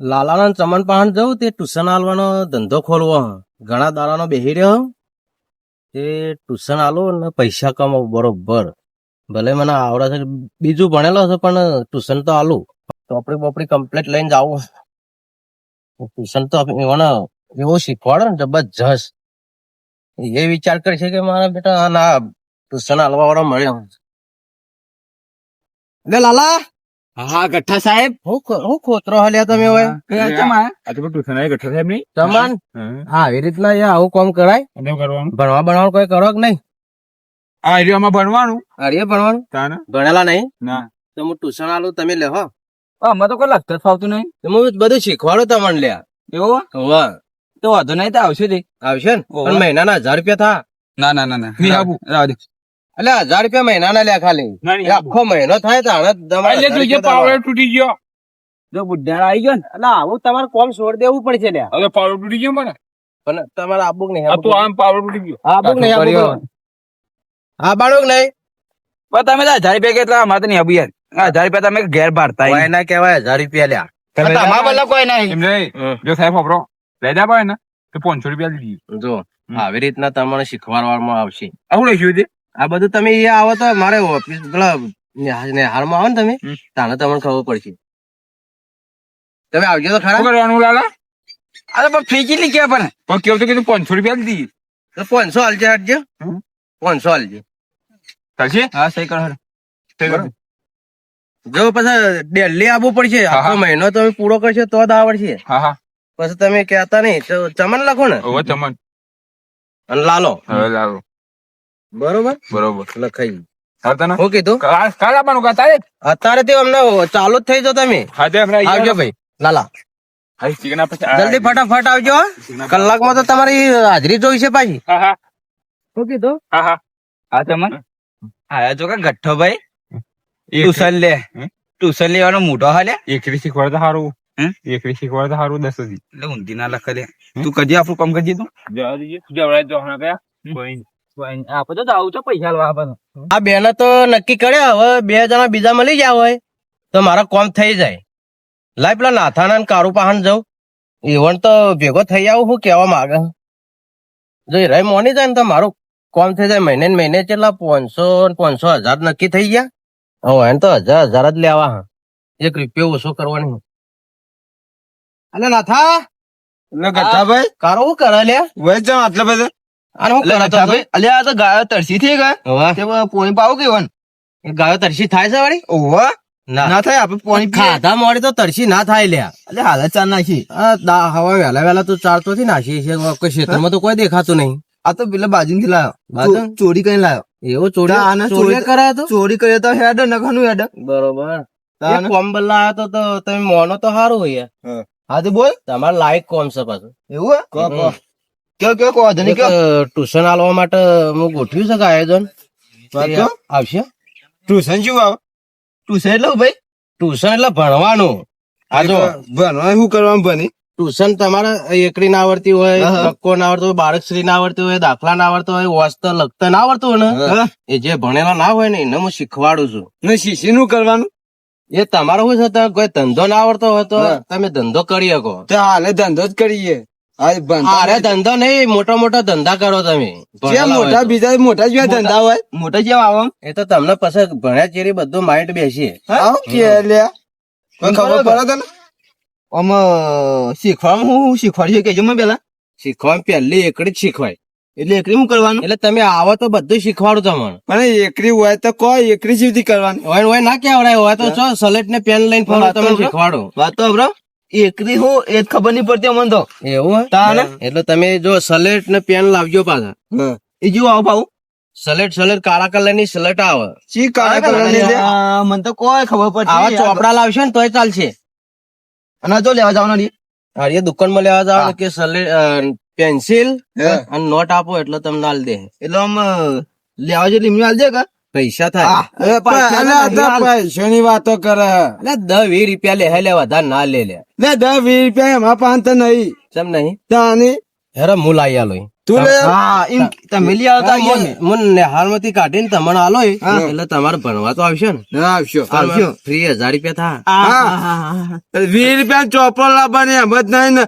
લાલાના ચમન પાહણ જવું તે ટ્યુશન આલવાનો ધંધો ખોલવો. ઘણા દાડાનો બેહી રહ્યો તે ટ્યુશન આલો ને પૈસા કમાવો, બરોબર. ભલે મને આવડે છે, બીજું ભણેલો છે, પણ ટ્યુશન તો આલું. ચોપડી બોપડી કમ્પ્લીટ લઈને જાવું ટ્યુશન તો મને એવો શીખવાડે ને જબરજસ્ત. એ વિચાર કરે છે કે મારા બેટા ના, ટ્યુશન આલવા વાળો મળ્યો. લે લાલા! હા ગઠ્ઠા સાહેબ. હું હું ખોતરો હલ્યા તમે કેમ આ તો ટ્યુશન આવી ગઠ્ઠા સાહેબ નહીં તમાન? હા. આવી રીતના યાર આવું કોમ કરાય? અને કરવાનું? ભણવા ભણવાનું કોઈ કરો કે નહીં? આ એરિયામાં ભણવાનું? અરે ભણવાનું? તાને? ભણેલા નહીં? ના. તો હું ટ્યુશન આલું તમે લેહો અમે તો કોઈ લગતા ફાવતું નહીં. તો હું બધું શીખવાડું તમને લ્યા. એવું વાહ તો વાંધો નહીં તો આવશે જ. આવશે ને. પણ મહિનાના હજાર રૂપિયા થા. ના ના ના ના. એટલે હજાર રૂપિયા મહિનાના ખાલી. ના, નહીં એ આખો મહિનો થાય તો આને તમારે જોઈએ પાવડર તૂટી ગયો. જો બુઢાળ આવી ગયો ને એટલે આવું તમારે કોમ છોડ દેવું પડશે લ્યા. હવે પાવડર તૂટી ગયો મને પણ તમારે આબુક નહીં આ તો આમ પાવડર તૂટી ગયો. આબુક નહીં આબુક હા બાળક નહીં. પણ તમે તો હજાર રૂપિયા કેટલા અમારે તો નહીં આબુ યાર. હજાર રૂપિયા તમે ઘેર બાર થાય એના કહેવાય હજાર રૂપિયા લ્યા. તમારા બદલે કોઈ નહીં. એમ નહીં. હમ. જો સાહેબ વાપરો. લઈ જા ને તો પાંચસો રૂપિયા લીધી જો આવી રીતના તમને શીખવાડવામાં આવશે. આવું લખ્યું તે આ બધું તમે એ આવો તો મારે ઓફિસ નિહાળમાં આવો ને તમે. તાને તમને ખબર પડશે. તમે આવજો તો ખરા. કરવાનું લાલા? આ તો પણ ફી કેટલી કે પણ. પણ કેવું તો કીધું પાંચસો રૂપિયા લીધી તો પાંચસો હાલજે. હમ. પાંચસો હાલજે ચાલશે? હા સહી કરો. જો પછી દિલ્હી આવવું પડશે આખો મહિનો તમે પૂરો કરશો તો જ આવડશે. હા હા. પછી તમે કહેતા નહીં તો ચમન લખો ને. ચમન. અને લાલો. લાલો. બરોબર? બરોબર. લખાઈ હા તને? હું કીધું? કાલ આપવાનું આવવાનું કા તારે? અત્યારે તે અમને ચાલુ જ થઈ જાઓ તમે. તે આવજો ભાઈ. લાલા. છે. જલ્દી ફટાફટ આવજો. કલાકમાં તો તમારી હાજરી જોઈશે પાછી. હા હા. શું કીધું? હા હા. હા તમે? આયા જો કે ગઠ્ઠો ભાઈ. ટ્યુશન લે? ટ્યુશન લેવાનો મોટો હાલે. એકરી શીખવાડતા સારું? એકરી શીખવાડતા સારું દસ સુધી એટલે ઊંધી ના લખે તું કદી આપણું કામ કરજે તું. જવા દીજે. જવડાય તો કયા? કોઈ આપણે તો આવું તો પૈસા લાવવા આપણને આ બેને તો નક્કી કર્યા હવે બે જણા બીજા મળી ગયા હોય તો મારો કોમ થઈ જાય. લાય પેલા નાથાના કારું પાહન જવું ઈવન તો ભેગો થઈ આવું હું કેવા માંગે? જો એ મોની જાય ને તો મારું કોમ થઈ જાય. મહિને મહિને કેટલા? પાંચસો ને પાંચસો હજાર નક્કી થઈ ગયા. હવે એને તો હજાર હજાર જ લેવા. હા એક રૂપિયો ઓછો કરવાની અલે નાથા? ભાઈ કારો કરે લ્યા? વય જાવ આટલા બધા. અલ્યા તો ગાયો તરસી થઈ ગયા તે પોણી પાવ કેવન ગાયો તરસી થાય છે વાળી? ઓવા ના. ના થાય આપણે પોણી ખાધા મોડી તો તરસી ના થાય લ્યા. એટલે હાલત ચાર નાખી. હવા વહેલા વહેલા તો ચાલતો થી નાસી છે કોઈ ક્ષેત્રમાં તો કોઈ દેખાતું નહીં. આ તો પેલા બાજુ થી લાયો. બાજુ? ચો- ચોરી કરીને લાયો. એવો ના, આને ચોરી ચોરી ચોરી- તો? ચોરી કર્યો તો હેડ નખાનું હેડ. બરોબર. કોમ્બલ કોમ આવ્યો તો તો તમે મોનો તો સારું હોય. યાર. હા તો બોલ. તમારે લાયક કોમ છે પાછું. એવું હે? કયો કયો કહો વાંધો નહીં કયો ટ્યુશન આલવા માટે હું ગોઠવ્યું છે કે આયોજન. આવશે. ટ્યુશન શું આવે? ટ્યુશન એટલે ભાઈ? ટ્યુશન એટલે ભણવાનું. આ જો. ભણવા શું કરવાનું ભણી? ટ્યુશન તમારે એકડી ના આવડતી હોય હા. ના આવડતો હોય બાળકશ્રી ના આવડતી હોય દાખલા ના આવડતો હોય વાંચતા લખતા ના આવડતું હોય ને એ જે ભણેલા ના હોય ને એને હું શીખવાડું છું. ને શીશી નું કરવાનું? એ તમારો શું છે? કોઈ ધંધો ના આવડતો હોય તો તમે ધંધો કરી શકો. તો હાલે ધંધો જ કરીએ. અરે ધંધો નહીં મોટા મોટા ધંધા કરો તમે. મોટા બીજા મોટા જેવા ધંધા હોય. મોટા જેવા આવો. એ તો તમને પછી ભણ્યા ચેરી બધું માઇન્ડ બેસી. આવો કે લ્યા. ખબર પડે તને? આમાં શીખવામાં હું શીખવાડ્યું કેજો મેં પેલા. શીખવા પહેલી એકડી જ શીખવાય. એટલે એકરી હું કરવાનું? એટલે તમે આવો તો બધું શીખવાડું તમને. પણ એકરી હોય તો કોઈ એકરી સુધી કરવાની. હોય ને હોય ના કેવડાય હોય તો સલેટ ને પેન લઈને ફરવા વાત તો તમને વાત તો હમણાં એકરી હું એ જ ખબર નહીં પડતી અમને તો. એવું તાને? એટલે તમે જો સલેટ ને પેન લાવજો પાછા. એ જો આવો ભાવ સલેટ સલેટ કાળા કલરની સલેટ આવે. ચી કાળા કલર. આ, મને તો કોઈ ખબર પડતી આવા ચોપડા લાવશે ને તોય ચાલશે. અને જો લેવા જવાના નહીં. અરે દુકાનમાં લેવા જાવ કે સલેટ પેન્સિલ હે. અને નોટ આપો એટલે તમને આલ દે. એટલે આમ લેવા જેટલી એમની હાલ દે કા? પૈસા થાય. પૈસાની વાતો કરે? એટલે દસ વીસ રૂપિયા લે હે લે વધારે ના લે લે. લે દસ વીસ રૂપિયા એમાં પાંચ તો નહીં. કેમ નહીં? તાની? હેરે હું લાઈ આલો તું આવ. હા, એમ તમે લઈ આવતા અમે. મને નેહાળમાંથી કાઢીને તમને આલો એટલે તમારે ભણવા તો આવશે ને. આવશો આવશો. ફ્રી હજાર રૂપિયા થાય વીસ રૂપિયા ચોપડો લાવવાની એમ જ નહીં ને.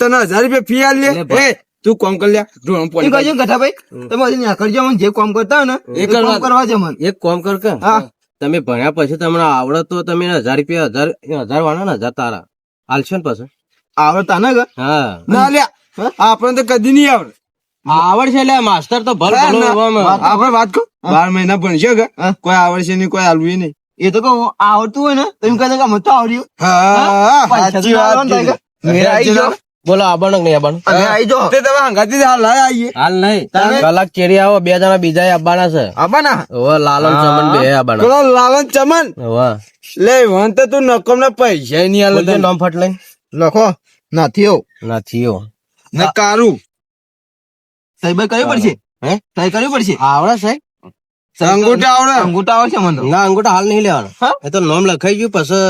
તને હજાર રૂપિયા ફી આલી લે. તું કોમ કરી લે. ઢોરણ પોણી ભાઈ તમે હજી કરજો મને જે કોમ કરતા ને એ કામ કરવા- છે મને એક કોમ કર કે. હા. તમે ભણ્યા પછી તમને આવડે તો તમે હજાર રૂપિયા હજાર હજાર વાળા ને હજાર તારા. આલશો ને પછી. આવડતા ને હા. ના લ્યા આપણને તો કદી નહીં આવડે. આવડશે એટલે માસ્ટર તો ભલો ના. વાત- આપણે વાત કહું. બાર મહિના ભણશે કે કોઈ આવડશે નહીં કોઈ આલવું નહીં. એ તો કહું આવડતું હોય ને એમ કહે કે મને તો આવડ્યું. સાચી વાત. મેરા. બોલો આવવાનું કે નહીં આવવાનું અમે આઈ જો તે તમે હંગાતી હાલ લઈ આવીએ હાલ નહીં. તમે? કલાક કેરી આવો બે જણા બીજા આબાણા છે. આબાણા ઓ લાલન ચમન બે આબાણા બોલો લાલન ચમન? વાહ લે વન તો તું નકમ ના પૈસા નહીં આલે તો નામ ફટ લઈ લખો. નથી નથી એવો. ને કારું. સાહેબ કરવી પડશે? હે? તાઈ કર્યું પડશે? આવડે સાહેબ અંગૂઠા આવડે? અંગૂઠા આવશે મને ના અંગૂઠા હાલ નહીં લેવાનો. એ તો નામ લખાઈ ગયું પછી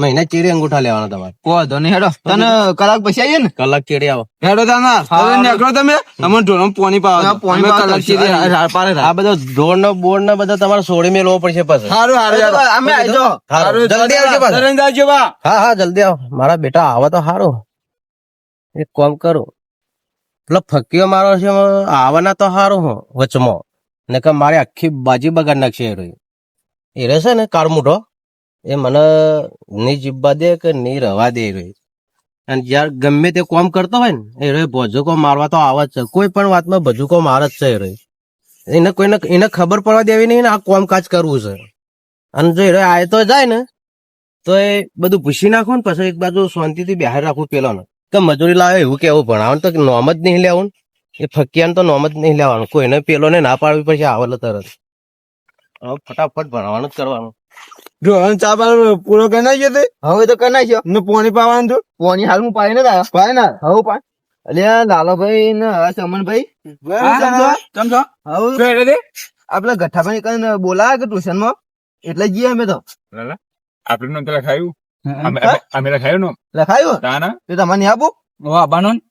મહિના ચેડી અંગૂઠા લેવાના તમારે. વાંધો નહીં હેડો. તને કલાક પછી આવીએ ને? કલાક ચેડી આવો. હેડો તાના. હવે નીકળો તમે. તમે ઢોરણ પોની પાવો પોની કલાક સુધી આ બધો ઢોર નો બોર્ડ ને બધા તમારે સોડી મેળવો પડશે પછી. સારું સારું અમે આવજો. સારું જલ્દી આવજો પાછા. તરત આવજો બા. હા હા જલ્દી આવો. મારા બેટા આવે તો સારું એક કોમ કરો. પેલો ફકીઓ મારો છે આવવાના તો સારું હું વચમાં. ને કે મારી આખી બાજી બગાડ નાખશે એ રહ્યું એ રહેશે ને કાળમૂઠો એ મને નહીં જીવવા દે કે નહીં રવા દે એ રહ્યું અને જ્યારે ગમે તે કોમ કરતો હોય ને, એ રહ્યો ભજુકો મારવા તો આવે જ છે. કોઈ પણ વાતમાં ભજુકો માર જ છે એ રહ્યું એને કોઈને, એને ખબર પડવા દેવી નહીં ને આ કોમકાજ કરવું છે. અને જો એ આય તો જાય ને, તો એ બધું ભૂસી નાખો ને, પછી એક બાજુ શાંતિથી બહાર રાખવું પેલો ને કે મજૂરી લાવે એવું કેવું ભણાવવાનું તો નોમ જ નહીં લેવાનું એ ફકિયાને તો નોમ જ નહીં લેવાનું. કોઈને પેલો ને ના પાડવી પડશે આવેલો તરત. હવે ફટાફટ ભણવાનું જ કરવાનું. ઢોરણ ચા પાલ પૂરો કરી નાખ્યો તે? હવે તો કરી નાખ્યો. ને પોણી પાવાનું તું પોણી હાલ હું પાઈ ને પાય ના હવે પાય અલ્યા લાલાભાઈ ને ચમનભાઈ. સમજો? હવે આપડે ગઠ્ઠાભાઈ કઈ બોલાયા કે ટ્યુશનમાં એટલે જઈએ અમે તો. આપણે નહોતું લખાયું? અમે લખાયું નો લખાયું? તાના? તે તમારે નહીં આપો?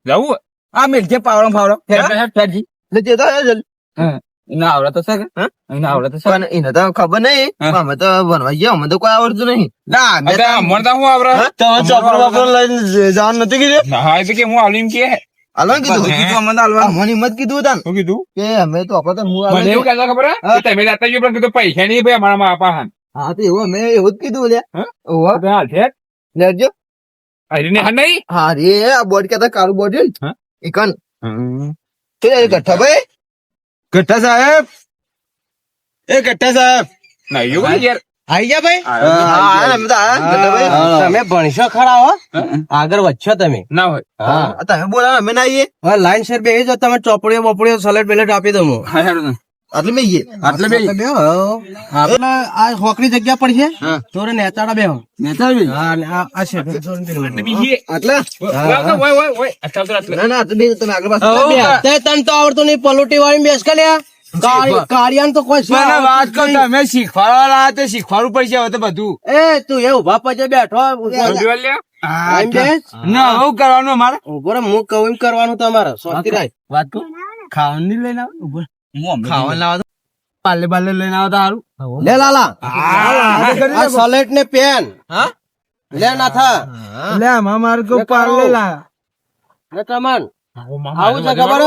જવું? આ મેલજે પાવડો ફાવડો. ફેરજી. એટલે તે તો હે. એના આવડે તો છે ના આવડે તો છે. એને તો ખબર નહીં. હા. અમે તો ભણવા ગયા અમે તો કોઈ આવડતું નહીં. ના અમે તો મને તો હું આવડે? તમે ચોપડો વાપરો લઈને જવાનું નથી કીધું? ના હા એટલે તો કે હું આવડી એમ કે. હાલવાનું કીધું. કીધું અમને હાલવાનું મને મત કીધું તાન. હું કીધું? કે અમે તો આપણે તો હું મને એવું. કહેતા ખબર હે? તમે જાતા ગયો પણ કીધું પૈસા નહીં ભાઈ અમારા માં આપા હાન હા તો એવું અમે એવું જ કીધું લે હા? ઓહો. હાલ છે લેજો. હરીને હા નહીં? હા રે આ બોર્ડ કેતા કાળું બોર્ડ હા? કે એ ગઠ્ઠા ભાઈ? ગઠ્ઠા સાહેબ? એ ગઠ્ઠા સાહેબ. ના કઈ યાર આઈ જા ભાઈ? તો. તમે ભણશો ખરા હો? આગળ વધશો તમે. ના હોય. હા. તમે બોલાવો અમે ના આવીએ. હવે લાઈન સર બે જો તમે ચોપડીઓ બોપડીઓ સલેટ બેલેટ આપી દઉં હું. હા હેડો ને. આટલે મેં આવીએ આટલે બે બે આપણે આ હોકરી જગ્યા પર છે. ચોરે નેતાડા બે હો. હા આ આ છે. બીજી ઓય, ઓય, ઓય, ઓય. આ ચાલતો આટલે. ના ના આટલે તમે આગળ પાછળ. બે. તને તો આવડતું નહીં પલોટી વાળી બેસ કે લ્યા તો કોઈ વાત કહો તમે શીખવાડવા લાયા તો શીખવાડવું પડશે હવે તો બધું. એ તું એ ઊભા પછી બેઠો. ના હું કરવાનું અમારે? ઊભો હું કહું કરવાનું તમારે. શાંતિ રાખ. વાત કહું ખાવાનું નહીં લઈને આવો. ખાવાનું લાવો પાલે પાલે લઈને આવો તો લે લાલા. હા. ને પેન હા? લે નાથા લે આમાં મારે પાલે લાયા ને તમન આવું આવું છે ખબર?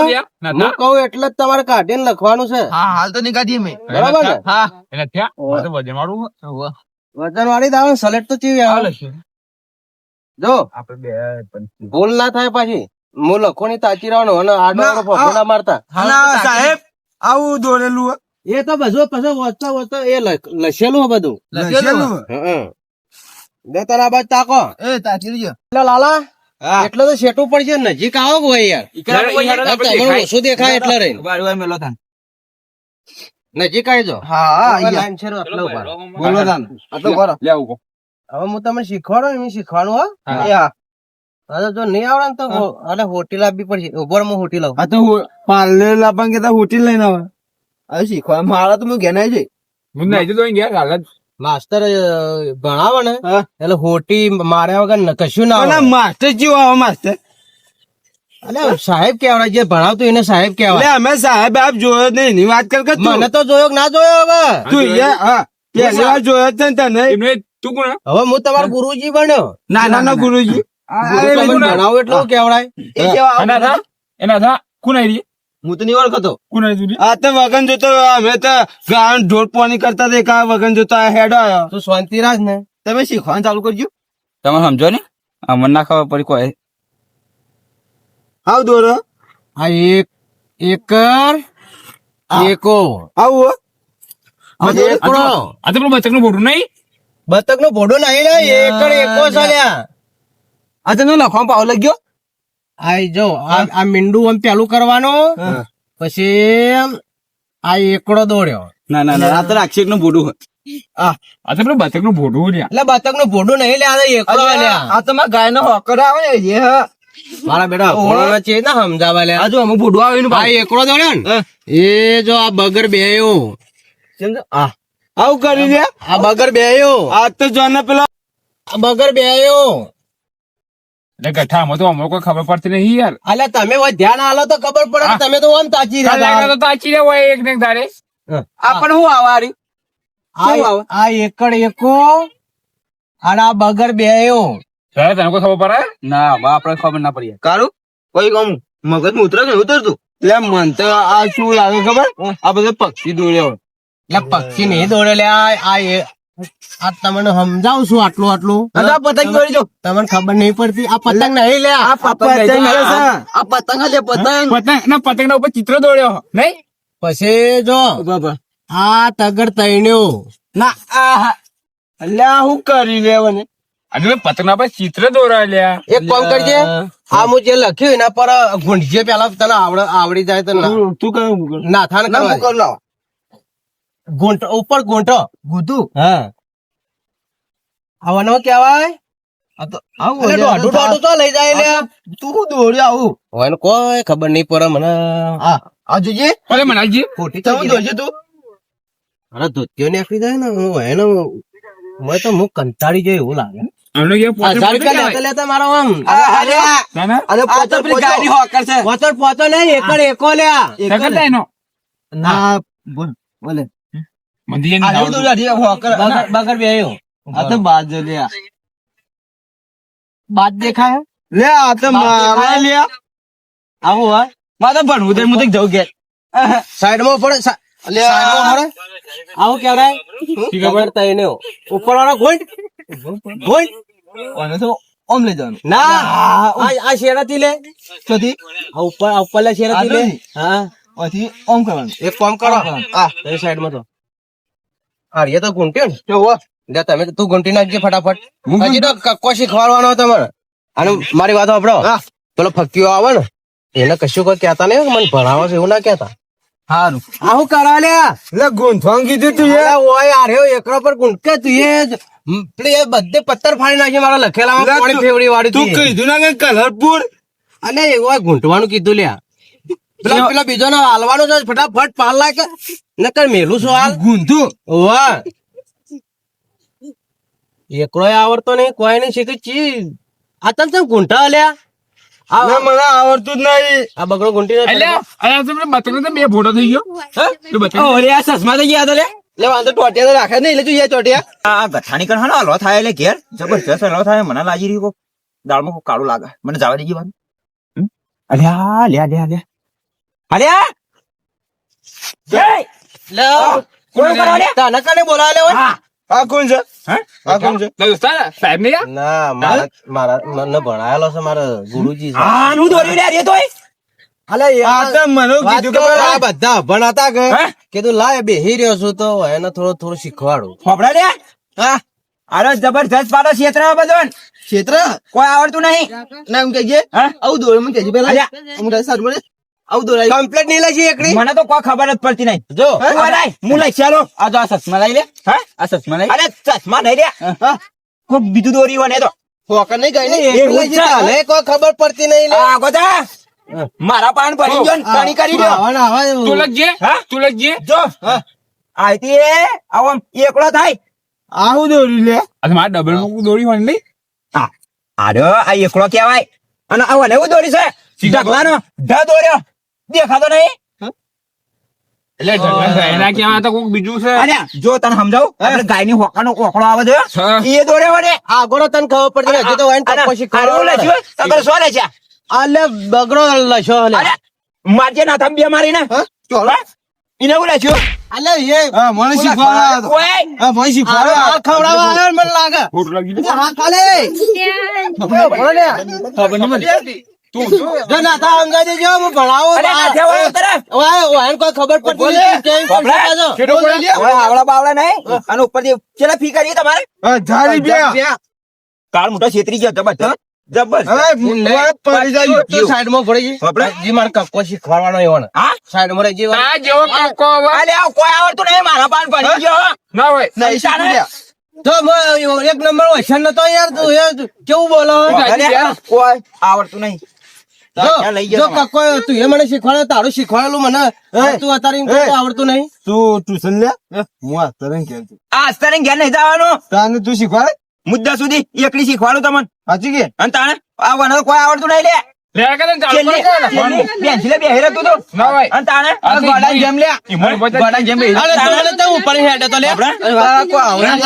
હું કહું એટલે જ તમારે કાઢીને લખવાનું છે. હા હાલ તો નીકાળીએ મેં. બરાબર ને હા. એને થયા? વજન વાળું વજન વાળી દાવ સલેટ તો ચીવી આવે. જો. આપણે બે ભૂલ ના થાય પાછી. હું લખો ની તાચી રહ્યો અને આડો મારતા. સાહેબ. આવું દોરેલું એ તો બધું પછી વાંચતા વાંચતા એ લસેલું બધું. લસેલું બે તારા બાદ તાકો. એ તાકી રહ્યો એટલે લાલા એટલે તો શેટું પડશે નજીક આવો ભાઈ યાર. ઈકરા- ઈકરા તો આપણે તમને દેખાય. ઓછું દેખાય. એટલે રહી મેલો થાન નજીક આવી જાઓ. હા. લાઈન છે. બોલો તાન. આટલો બરો લે આવું હવે હું તમને શીખવાડો એમ શીખવાનું હા. એ હા. હવે જો નહીં આવડે ને તો અરે અને હોટી લાવવી પડશે. ઊભો રહો, હું હોટી લાવું તો હું પાર્લે લાપણ કેતા હોટી લઈને આવે. હવે શીખવા મારા તો હું ઘેનાય છે હું નહીં જતો અહીં ગયા હાલ માસ્ટર ભણાવે ને એટલે હોટી માર્યા વગર કશું ના આવે માસ્ટર જેવો આવે માસ્ટર અલે સાહેબ કેવડા જે ભણાવતું એને સાહેબ કેવાય અમે સાહેબ આપ જોયો જ નહીં એની વાત કર કે મને તો જોયો ના જોયો હવે? તું યાર, હા જોયો જ છે ને તને. તું કોણ? હવે હું તમારો ગુરુજી બન્યો. ના ના. ગુરુજી. ભણાવો એટલું કેવડાય. એ કેવા એના થા એના થા હું તો નહીં ઓળખતો. કોણ આ તો વગન જોતો અમે તો ગાન કરતા કા વગન જોતો આ હેડ આવ્યો તું શાંતિરાજ ને. તમે શીખવાનું ચાલુ કરજો. તમે સમજો ને? અમને ના ખબર પડી કોઈ. આવ દોરો. આ એક એકર એકો. આવું આ એકડો આ તો પેલું બચકનું બોટું નહીં? બતક નો ભોડો નહીં એકર એકો ચાલ્યા આ તને લખવા પાવ લાગ્યો? આ જો આ મીંડું આમ પેલું કરવાનું. પછી આ એકડો દોડ્યો. ના ના ના આ તો રાક્ષિકનું ભૂડું આ. આ તો પેલું બચકનું બોટું લ્યા એટલે બતકનું ભોડું નહીં લે આ એકડો લ્યા આ તો મારા ગાય નો હોકર આવે ને એ મારા બેટા ભોળો છે ના સમજાવા લે આ જો અમુક ભૂડવા આવીને ભાઈ. એકડો દોડ્યો ને એ જો આ બગર બેયો. સમજો? આ આવું કરી દે. આ બગર બેયો. આ તો જોને પેલા આ બગર બેયો. એટલે ગઠ્ઠા આમાં તો અમને કોઈ ખબર પડતી નહીં યાર. અલે તમે હોય ધ્યાન આલો તો ખબર પડે તમે તો આમ તાચી રહ્યા. તો તાચી રહ્યા હોય એક ને તારે આ પણ હું આવારી? આ આ એકડ એકો અને આ બગર બેયો સાહેબ તને કોઈ ખબર પડે? ના બા આપણે ખબર ના પડી કારું? કોઈ કામ મગજમાં ઉતરે કે ઉતરતું? એટલે મન તો આ શું લાગે ખબર? આ બધો પક્ષી દોડ્યો એટલે પક્ષી નહીં દોડે આ આ તમને સમજાવું છું આટલું આટલું. આ પતંગ જો તમને ખબર નહીં પડતી આ પતંગ નહીં લે. આ પતંગ આ પતંગ છે પતંગ પતંગ. ના પતંગ ના ઉપર ચિત્ર દોડ્યો નહીં? પછી જો આ તગડ તૈણ્યો. ના આ અલ્યા હું કરી લેવાને. આજે મેં પતંગ ના ઉપર ચિત્ર દોરા લ્યા એક કામ કરજે આ હું જે લખ્યું એના પર ગુંઢજે પેલા તને આવડે આવડી જાય તને તું કયું નાથાને ના હું કર ગુંટ ઉપર ગુંટો ગુધું હા. આવવાનો કહેવાય? આ તો આવું દોઢું દોઢું તો લઈ જાય લે તું હું દોડ્યો આવું? હવે કોઈ ખબર નહીં પડે મને. આ આ જોજે. અરે મનાજી ખોટી તમે દોડજે તું. અરે ધોતિયો નીકળી જાય ને હું એનો મેં તો હું કંટાળી જાય એવું લાગે. ના ના. ના બોલ બોલે. મંદિર આ એવું દોડ્યા હોકર બગર બગર બેયો આ તો બાજ લે આ. દેખાય? લે આ તો મારા લે આવું હોય? મારે તો ભણવું તો હું તો જવું ઘેર. સાઈડમાં પડે સા- માં પડે? આવું કેવડાય બગર તૈણ્યો ઉપર વાળો તો ઓમ લઈ જવાનું. ના આ આ શેરાથી લે. ચોથી? આ ઉપર આ ઉપર લે શેરાથી લે. હા. અહીંથી ઓમ કરવાનું. એક કામ કરો. આ એ સાઈડમાં તો. આ રે તો ગુંટ્યો ને. તમે તું ગુંટી નાખજે ફટાફટ. હજી તો કક્કો શીખવાડવાનો તમારે. અને મારી વાત સાંભળો. પેલો ફક્કીઓ આવે ને એને કશું કોઈ કહેતા નહીં મને ભણાવો છે એવું ના કહેતા. હારું. આવું કરા લ્યા લે? ગૂંથવાનું કીધું તું એ. ઓય આ રહ્યો એકડો પર ગુંટકે તું એ પેલી એ બધે પથ્થર ફાડી નાખી મારા લખેલા પાણી ફેવડી વાળી તું કીધું ના કે કલરપુર? અલે એવું ગુંટવાનું કીધું લ્યા. પેલા પેલા બીજો ને હાલવાનો છે ફટાફટ પાલ લાગે નકર મેલું શું હાલ? ગૂંથું વાહ. એકડો આવડતો નહીં કોઈ નહીં શીખે ચી. આ તને કેમ ગુંઠા અલ્યા આ મને આવડતું જ નહીં. આ બગડો ગુંટી ને એટલે અરે તો પેલો બતંગ તો બે ફોટો થઈ ગયો. તો બતંગ ઓરે આ સસમા તો ગયા તો લે. લે વાંધો ટોટિયા તો રાખે નહીં. એટલે જોઈએ ટોટિયા. આ ગઠાણી કર હાનો હલવા થાય એટલે ઘેર. જબરજસ્ત હલો થાય મને લાગી રહ્યું કોક. દાળમાં કોક કાળું લાગે. મને જવા દેજી વાત અલ્યા લ્યા લ્યા લ્યા અલ્યા! લે કોણ કરવા તને કને બોલાવે લે ઓય? કોણ છે? હા? કોણ છે? દોસ્તા સાહેબ ને ના મારા મારા મને ભણાયેલો છે મારા ગુરુજી છે. આ નું દોરી લે રે તોય? અલે આ મને કીધું કે આ બધા ભણાતા કે? કીધું લાય બેહી રહ્યો છું તો એને થોડો થોડું શીખવાડું. ફોફડા હા. અરે જબરજસ્ત પાડો ક્ષેત્ર બધો ક્ષેત્ર કોઈ આવડતું નહીં. ના હું કહેજે. આવું દોડ કહેજે પેલા હું સારું સાથે આવું કમ્પ્લેટ નહીં લઈ એકડી? મને તો કોઈ ખબર જ પડતી નહીં. જો હું? લઈ ચાલો. આ જો આ સસમા લઈ લે. હા? આ સસમા લઈ અરે ચશ્મા નહીં લે. કોઈ બીજું દોરી હોય તો. ફોકર નહીં ગઈ ને? એ ચાલે, કોઈ ખબર પડતી નહીં લે. આ ગોતા. મારા પાન ભરી ગયો પાણી કરી દો આવા ને તું લખજે હા? તું લખજે જો આઈતી આવો આમ એકલો થાય. આવું દોરી લે. મારા ડબલ દોરી હોય ને નહીં? આ અરે આ એકલો કહેવાય. અને આવો ને એવું દોરી છે. ઢગલાનો ઢ દોર્યો. દેખાતો નહીં? એટલે ઢગલા એના કહેવા તો કોક બીજું છે. અલ્યા જો તને સમજાવું? આપણે ગાયની હોકાનો ઓકળો આવે છે. એ દોર્યો વડે આગળ તને ખબર પડતી હજી તો વાઈન અને કપો લખ્યું, તગર શું લખ્યા? આલે બગડો લશો મારજે ના ચોલો. એને એવું લખ્યું? આલે એ મને શીખવાડો હતો. મને શીખવાડો આ હતો. ખવડાવવા આવ્યો મને લાગે. ખોટું લાગી ગયું. હા ખાલે ને. જો હું ભણાવું. ના તરફ. કોઈ ખબર પડતી નથી કેમ કેમ ભભરા. શીખે પડી લે. હવે આવડા બાવડા નહીં. અને ઉપરથી કેટલા ફી કરી તમારે? હા, રૂપિયા. કાળ મોટો છેતરી ગયો જબરજસ્ત. પડી જાય. તો સાઈડમાં પડી ગઈ. ભભરા. જી મારે કક્કો શીખવાડવાનો એવો ને. હા? સાઈડમાં રહી ગઈ. આ જેવો કોઈ આવડતું નહીં. મારા પાન પડી ગયો ના હોય. તો એક નંબર વૈશન નતો યાર તું કેવું બોલો? કોઈ આવડતું નહીં. જો તું એ મને શીખવાડે તારું શીખવાડેલું મને. તું અત્યારે આવડતું નહીં. તું ટ્યુશન લે? હું. આ તને કહું છું. આ અસ્તરે ઘેર નહીં જવાનું. તાને તું શીખવાડે? મુદ્દા સુધી એકલી શીખવાડું તમને. સાચી કે? અને તાણે આવવાનું કોઈ આવડતું નહીં લે.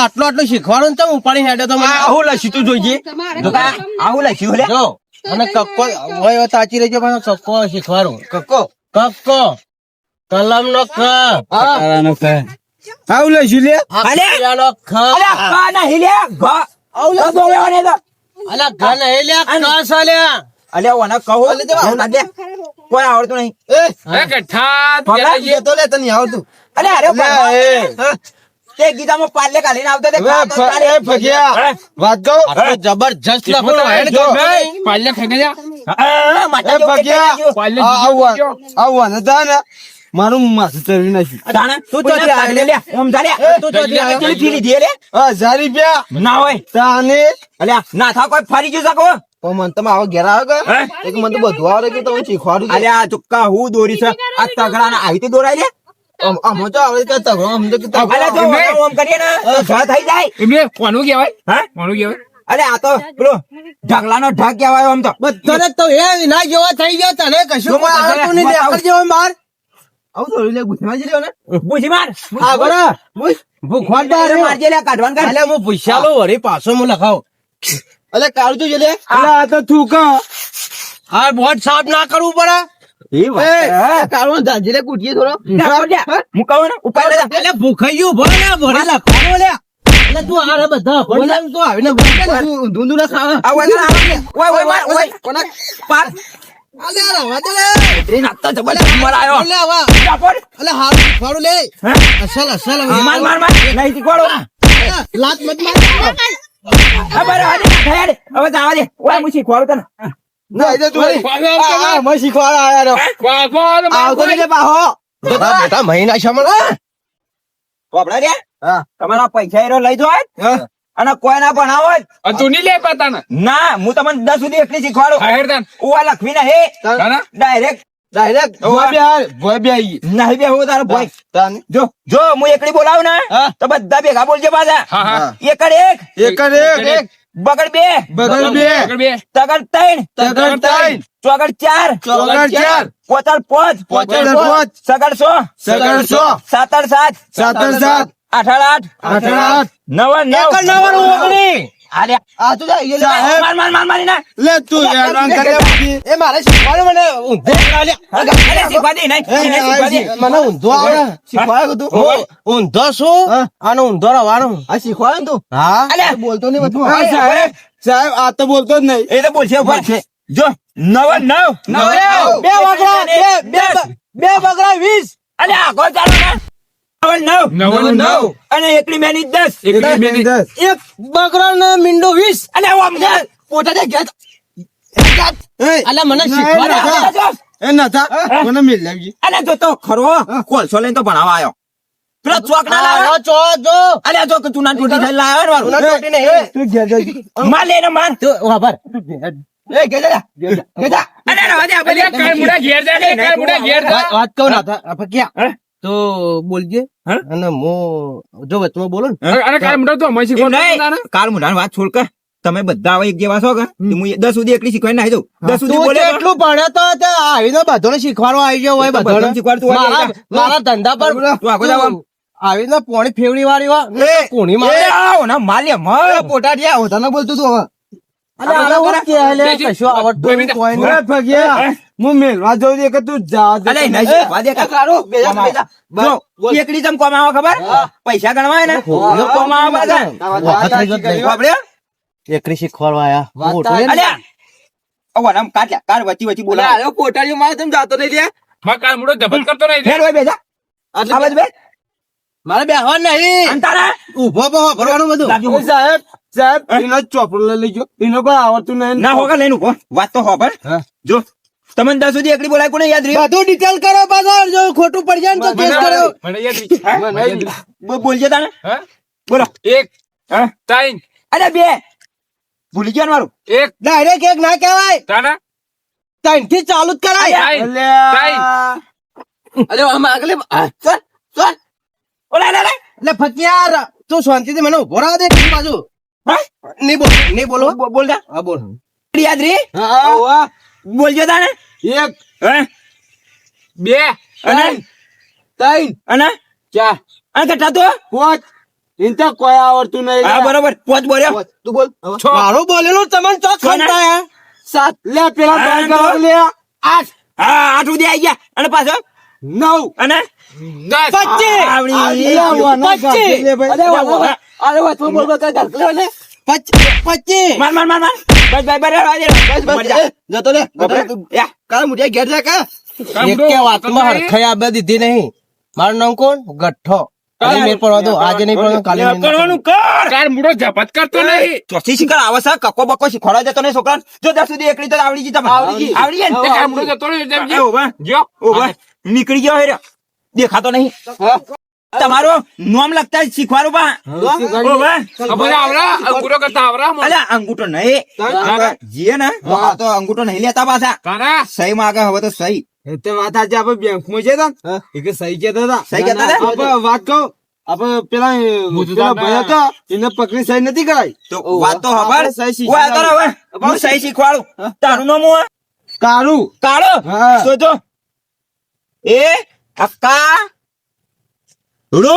આટલું આટલું શીખવાડું ને તો ઉપાડી હેડે તો આવું લખ્યું તું જોઈએ આવું લખ્યું લે. જો. મને કક્કો હોય તાચી રહેજો પણ કક્કો શીખવાડું. કક્કો? કક્કો. કલમ નો ક આવું લઈશું લે અલે! નો ખ. અલ્યા, ઘા નહીં લે, ઘા. ઘા બોલાવવા નહીં તો. અલા ઘન હે લે ક સાલ્યા અલ્યા, ઓને કહું, ધ્યાન રાખ લે. કોઈ આવડતું નહીં. એ કઠા તો લે તને આવડતું. અલે અરે લે. તે ગીતામાં પાલે કાઢીને આવતો તે ફગિયા વાત કહું? જબરજસ્ત માતા ફગિયા મારું માથું ચરવી નાખ્યું. તું ચોથી લે, લે. ઓમ જા લે. તું ચોથી આવે. પેલી ફી લે. હજાર રૂપિયા ના હોય. તાને અલ્યા ના થા કોઈ ફરી ગયું શકો પણ મને તમે આવો ઘેર આવે કે? એક મને તો બધું આવડે કે તમે શીખવાડું અલ્યા આ ચુક્કા હું દોરી છે. આ તગડા ના આવી દોરાય લે. આમ આમ તો આવડે કે તગડો આમ તો તગડો અલ્યા ઓમ કરીએ ને તો થઈ જાય. એમને કોનું કહેવાય? હા? કોનું કહેવાય? અરે આ તો પેલો ઢગલાનો ઢગ કહેવાય આમ તો. બધાને તો એ ના જેવા થઈ ગયા તને કશું જો કોઈ નહીં બતાવો. જેવો માર. આવું થોડું લે ગુસ્સામાં જ રહ્યો ને. બુજી માર આ બરા. ભૂખવાડ બાર અરે મારજે લે કાઢવાનું કર અલ્યા હું પૂછ્યાલો વળી પાછો હું લખાવ. અલે કાળું જલે લે આ તો તું કા આ બોટ સાફ ના કરવું પડે. એ કાળું દાજે લે કૂટીએ થોડો. હું કહું ને? ઉપર લે જા. એટલે ભૂખાઈ ગયું ભરે લે ભરે લખવાનો લે એટલે તું આ બધા ભરે તું આવીને ઊંધું ના ખાવા. આ ઓય. ઓય, ઓય, ઓય. કોના? પાર. અલે રવા દે લે એ નાખતો જબરદસ્ત મરાયો. લે આવા. જા, અલે હારું શીખવાડું લે. અસલ અસલ. માર, માર, માર. નહીં શીખવાડો. લાત મત માર. હાલે, હાલે, હાલે. હવે જવા દે. ઓય, હું શીખવાડું તને. ના. હા. તમારા પૈસા લઈ જો અને કોઈ ના ભણાવો તું નહીં લે પાતા ના હું તમને દસ સુધી એટલી શીખવાડું. હા ઉવા લખવી નહીં તાના. ડાયરેક્ટ ડાયરેક્ટ ભોય બે હાલ ભોય બે આઈ નહીં બે હું તારો ભોય. તન. જો જો હું એકડી બોલાવ ને તો બધા ભેગા બોલજે પાછા. હા હા. એકડ એક. એકડ એક એક. બગડ બે. બગડ બે. આગળ બે. તગડ ત્રણ. તગડ ત્રણ. ચોગડ ચાર. ચોગડ ચાર. પોતર પોચ. પોચડ પોચ. સગડ સો. સગડ સો. સાતર સાત. સાતર સાત. આઠડ આઠ. આઠડ આઠ. નવ નવ. નવ ઓગણી. અરે આ તો લે. માર માર માર મારી ના લે તું હેરાન કરે એ મારે શીખવાડે મને ઊંધો આવડે. અરે શીખવા દે નહીં એ, એને આ શીખવા દે શીખ- મને ઊંધો આવડે. તું રવાનું આ શીખવાડે તું? હા. બોલતો નહીં બધું. સાહેબ. સાહેબ આ તો બોલતો જ નહીં. એ તો બોલશે છે. જો નવ નવ. નવ. બે બગડા બે બે બે વીસ. અરે આગળ ચાલો અને એકલી મેની દસ. એકલી બેની દસ. એક બગડા ને મીંડો વીસ. અલે પોતા દે અલા મને ના, ના, જો. એ નતા મને મિલ લાવજી અલે જો તો ખરો. કોલસો લઈને તો ભણાવવા આવ્યો પેલો ચોક ના લાવ્યો ચો જો અલે જો તું ના તૂટી થઈ લાવ્યો ને ઉના ટોટી નહીં તું ઘેર જજે. માર લે માર. તું વાપર એ ઘેર જા, ઘેર જા, અલે રવા દે આપણે અલ્યા કાળ મુડા ઘેર જા ઘેર જા. વાત વાત ના થા. આપણે ક્યાં? તો બોલજે. અને હું જો વચમાં બોલો ને. અને કાળ મુડા તો અમે એમ શીખવાડતા નહીં. હતા ને. કાળ મુઢાની વાત છોડ કર. તમે બધા હવે એક જેવા છો કે? હું દસ સુધી એકલી શીખવાડી નાખી દઉં. દસ સુધી બોલે એટલું ભણે તો તે આવીને બધોને શીખવાડવા આવી ગયો હોય બધોને. શીખવાડતું હોય મારા મારા ધંધા પર તું આગળ જાવ. આવીને પોણી ફેવડી વાળી હોય એ, કોણી મારે. આવો ના માલ્ય, મર. પોટાટિયા હું તને બોલતું તું હવે. અરે આને કે આલે કશું આવડતું કોઈ ફગિયા, હું મેલવા જઉં છું કે તું જા. અલે, નહીં ખબર? પૈસા ગણવા હોય ને? તો કોમ આવે બધા. વખત થઈ ગયો જ નહીં. બાપડે, એકરી શીખવાડવા આયા. મોટો ને? ને લે, તમે જાતો નહીં લ્યા માં કાલ મોડો જબત કરતો નહીં હેડ હોય બેજા. આ બાજુ બેસ. મારે બેહવા નહીં. અને તારા? ઊભો બહો ભરવાનું બધું. સાહેબ સાહેબ એનો ચોપડો લઈ લેજો. એનો કોઈ આવડતું નહીં. ના હોગા લઈને ઊભો. વાત તો હોભળ. જો. તમને ત્યાં સુધી એકલી બોલાય કોને યાદ રહી બધું ડિટેલ કરો પાછળ જો ખોટું પડી જાય ને તો કેસ કરો. મને યાદ રહી. બોલજે તાને બોલો. એક હા? ત્રણ. અરે બે. ભૂલી ગયો મારું? એક. ડાયરેક્ટ એક ના કહેવાય. તાના ત્રણથી ચાલુ જ કરાય. અરે આમ આગળ ચાલ, ચાલ. ઓલા લે એટલે ફકિયાર તું શાંતિથી મને ઊભો રાહ દે બાજુ હા? નહીં બોલ નહીં બોલો. બોલ હા બોલ. યાદ રહી? હા. બોલજે તાને એક હે? બે અને? ત્રણ અને? ચાર. અને કેટલા તો? પાંચ. એને તો કોઈ આવડતું નહીં. હા બરોબર. પાંચ બોલ્યો. તું બોલ. છ. મારો બોલેલું તમને તો ખંતા હે? સાત. લે પેલા ત્રણ કરો લે આઠ. હા આઠ સુધી આવી ગયા. અને પાછો? નવ. અને? પચીસ. પચીસ. અરે વાહ, અરે વાહ, તું બોલ બોલ કર, કર, પચીસ. માર માર માર માર. બસ જતો રે. કાલ ઘેર જા કા? એક વાતમાં હરખાઈ આપવા દીધી નહીં. મારું નામ કોણ? ગઠ્ઠો. કાલે આજે નહીં પડવા કાલે કરવાનું કર! કાલ મોડો જબત કરતો નહીં. ચોથી શીખર આવે છે કક્કો બક્કો શીખવાડવા જતો નહીં છોકરા જો ત્યાં સુધી એકલી તો આવડી જતા આવડી ગઈ. આવડી ને? જતો. જો. નીકળી ગયો. દેખાતો નહીં. તમારો નોમ લગતા શીખવાડો બા. ઊભા. ખબર આવરા અંગૂઠો કરતા આવરા અલ્યા અંગૂઠો નહીં. જીએ ને તો તો અંગૂઠો નહીં લેતા પાછા. સહી માં આગળ હવે તો સહી. તે વાત આજે આપણે બેંકમાં છે તા એક સહી કહેતા હતા. સહી કહેતા હતા? આપણે વાત કહું આપણે પેલા પેલા ભાઈ હતા એને પકડી સહી નથી કરાઈ. તો વાત તો ખબર સહી શીખી ઓય તારા હવે. હું સહી શીખવાડું. તારું નામ હું કાળું. કાળો. એ અક્કા રૂડો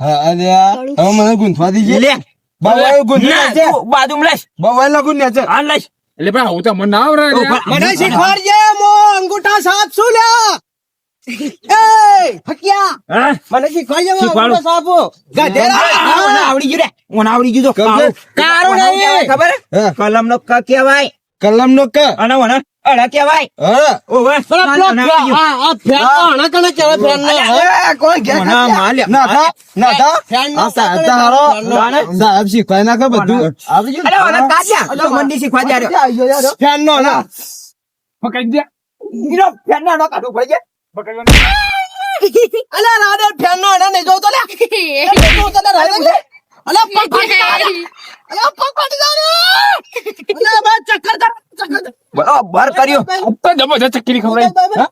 હા અલ્યા હવે મને ગુંથવા દીજે. લે. બાબા ગુંથવા છે બાજુમાં લેશ બાબા ને છે. આ લેશ એટલે પણ આવું તો મને ના આવડે. મને શીખવાડજે મો અંગૂઠા સાપ શું લ્યા એ ફકિયા. હા? મને શીખવાડજે મો. અંગૂઠા ગધેડા. આવડી ગયું રે. આવડી ગયું તો. નહીં. ખબર? હા. કલમ નો ક કહેવાય. કલમ નો ક. અને ઓને અડા કેવાય હા. ઓવે. આ ફેન નો હણા કને કેવાય ફેન નો. હે? કોણ કે? ના માલ્યા. ના થા ના થા ફેન નો આ સાહેબ હારો નો. સાહેબ શીખવાય કે બધું? આવી ગયું અરે ઓને કાઢ્યા. તો મંડી શીખવા દે રહ્યો. ફેન નો ના પકડી દે. ઈનો ફેન ના નો કાઢવું પડે છે. પકડવાનું. અલે રાડે ફેન નો હણા નહીં જોતો લે. જોતો લે રાડે અલે પગ ફાટી જાય અલા પગ ફાટી જાય અલા બા ચક્કર કર ચક્કર બરાબર કર્યો. ઉપર જમો જબરજસ્ત ચક્કરી ખવડાવી. હા?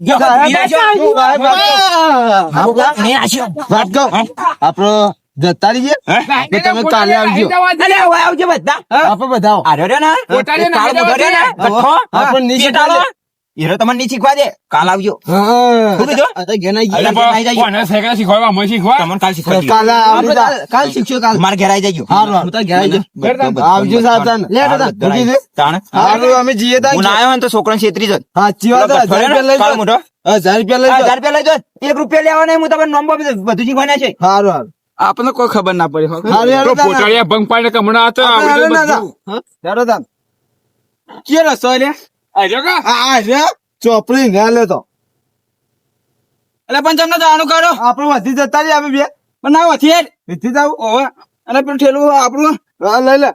જો, નિરાશો. આ. નહીં આશો. વાત કહું આપણો જતા રહીએ તમે કાલે આવજો. આવજો. બધા. આપણે બધા આવો. આ રહ્યો ને પોતાને એ કાળો ના મોઢો રહ્યો ને, જવા દે. કઠ્ઠો. આપણને નહીં ચેટાળો. શીખવાડે. હીરો તમને નહીં શીખવા દે કાલ આવજો કોને શીખવાડવા, મને શીખવા? તમને કાલ શીખવા કાલ કાલે કાલ શીખશો કાલ મારે ઘેર આવી જજો હારું. હું તો ઘેર આવી બધું, આવજો સાતન લે દાદા, દે. તાણ. હારું, અમે જીએ તા હું ના આવ્યો તો છોકરાને છેતરી જ સાચી વાત લઈ કાળો જાઓ. હજાર રૂપિયા લઈ હજાર રૂપિયા લઈ જો એક રૂપિયા લેવા નહીં હું તમને નંબર બધું શીખવાના છે હારું, હારું. આપણને કોઈ ખબર ના પડી હો. તો પોટાળિયા ભંગ પાડે કે હતા આપણે દાદા. બધું. હા? હારું, કે રસો આ જો કા? આ આ છે, ચોપડી ઘા લેતો એટલે પણ તમને જાણું કરો આપણે વધી જતા રહી અમે બે. પણ ના વધી યાર. એથી જ આવું ઓવે. અને પેલું ઠેલું આપણું. હા લઈ લે.